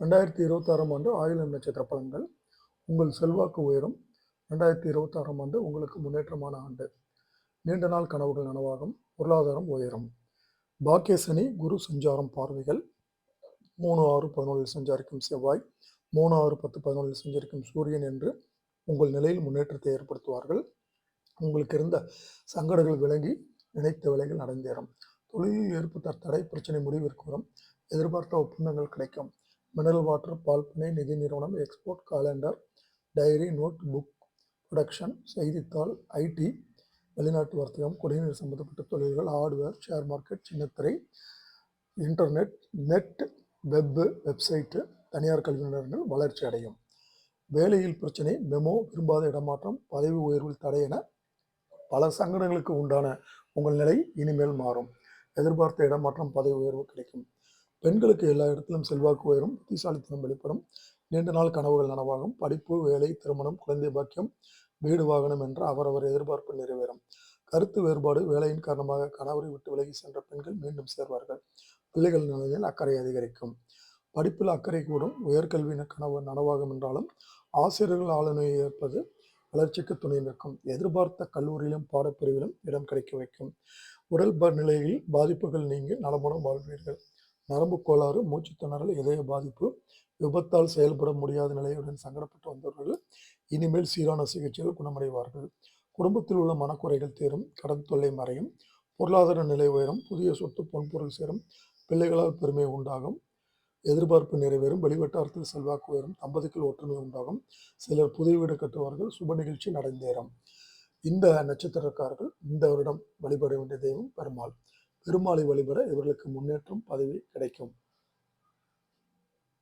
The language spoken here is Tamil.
ரெண்டாயிரத்தி இருபத்தாறாம் ஆண்டு ஆயுள் நட்சத்திர பலன்கள் உங்கள் செல்வாக்கு உயரும். ரெண்டாயிரத்தி இருபத்தாறாம் ஆண்டு உங்களுக்கு முன்னேற்றமான ஆண்டு. நீண்ட நாள் கனவுகள் நனவாகும். பொருளாதாரம் உயரும். பாக்கிய சனி குரு சஞ்சாரம் பார்வைகள். மூணு ஆறு பதினொன்றில் சஞ்சாரிக்கும் செவ்வாய். மூணு ஆறு பத்து பதினொன்றில் சஞ்சரிக்கும் சூரியன் என்று உங்கள் நிலையில் முன்னேற்றத்தை ஏற்படுத்துவார்கள். உங்களுக்கு இருந்த சங்கடங்கள் விளங்கி நினைத்த விலைகள் நடந்தேறும். தொழிலில் ஏற்பட்ட தடை பிரச்சனை முடிவிற்கு வரும். எதிர்பார்த்த ஒப்பந்தங்கள் கிடைக்கும். மினரல் வாட்டர் பால் நிதி நிறுவனம் export calendar diary note book production செய்தித்தாள் ஐடி வெளிநாட்டு வர்த்தகம் குடிநீர் சம்பந்தப்பட்ட தொழில்கள் ஹார்ட்வேர் ஷேர் மார்க்கெட் சின்னத்திரை இன்டர்நெட் நெட் வெப்பு வெப்சைட்டு தனியார் கல்வி நிறுவனங்கள் வளர்ச்சி அடையும். வேலையில் பிரச்சனை மெமோ விரும்பாத இடமாற்றம் பதவி உயர்வில் தடை என பல சங்கடங்களுக்கு உண்டான உங்கள் நிலை இனிமேல் மாறும். எதிர்பார்த்த இடமாற்றம் பதவி உயர்வு கிடைக்கும். பெண்களுக்கு எல்லா இடத்திலும் செல்வாக்கு உயரும் புத்திசாலித்தனம் வெளிப்படும். நீண்ட நாள் கனவுகள் நனவாகும். படிப்பு வேலை திருமணம் குழந்தை பாக்கியம் வீடு வாகனம் என்ற அவரவர் எதிர்பார்ப்பு நிறைவேறும். கருத்து வேறுபாடு வேலையின் காரணமாக கணவரை விட்டு விலகி சென்ற பெண்கள் மீண்டும் சேர்வார்கள். பிள்ளைகள் நிலையில் அக்கறை அதிகரிக்கும். படிப்பில் அக்கறை கூடும். உயர்கல்வி கனவு நனவாகும் என்றாலும் ஆசிரியர்கள் ஆளுநரை ஏற்பது வளர்ச்சிக்கு துணை நிற்கும். எதிர்பார்த்த கல்லூரியிலும் பாடப்பிரிவிலும் இடம் கிடைக்க வைக்கும். உடல் நிலையில் பாதிப்புகள் நீங்கி நலமுடன் வாழ்வீர்கள். நரம்பு கோளாறு மூச்சு திணறல் இதய பாதிப்பு விபத்தால் செயல்பட முடியாத நிலையுடன் சங்கடப்பட்டு வந்தவர்கள் இனிமேல் சீரான சிகிச்சைகள் குணமடைவார்கள். குடும்பத்தில் உள்ள மனக்குறைகள் தீரும் கடன் தொல்லை மறையும் பொருளாதார நிலை உயரும் புதிய சொத்து பொன்பொருள் சேரும் பிள்ளைகளால் பெருமை உண்டாகும் எதிர்பார்ப்பு நிறைவேறும் வெளிவட்டாரத்தில் செல்வாக்கு உயரும் தம்பதிக்குள் ஒற்றுமை உண்டாகும் சிலர் புதிய வீடு கட்டுவார்கள் சுப நிகழ்ச்சி நடந்தேறும். இந்த நட்சத்திரக்காரர்கள் இந்த வருடம் வழிபட வேண்டிய தெய்வம் பெருமாள். பெருமாளை வழிபட இவர்களுக்கு முன்னேற்றம் பதவி கிடைக்கும்.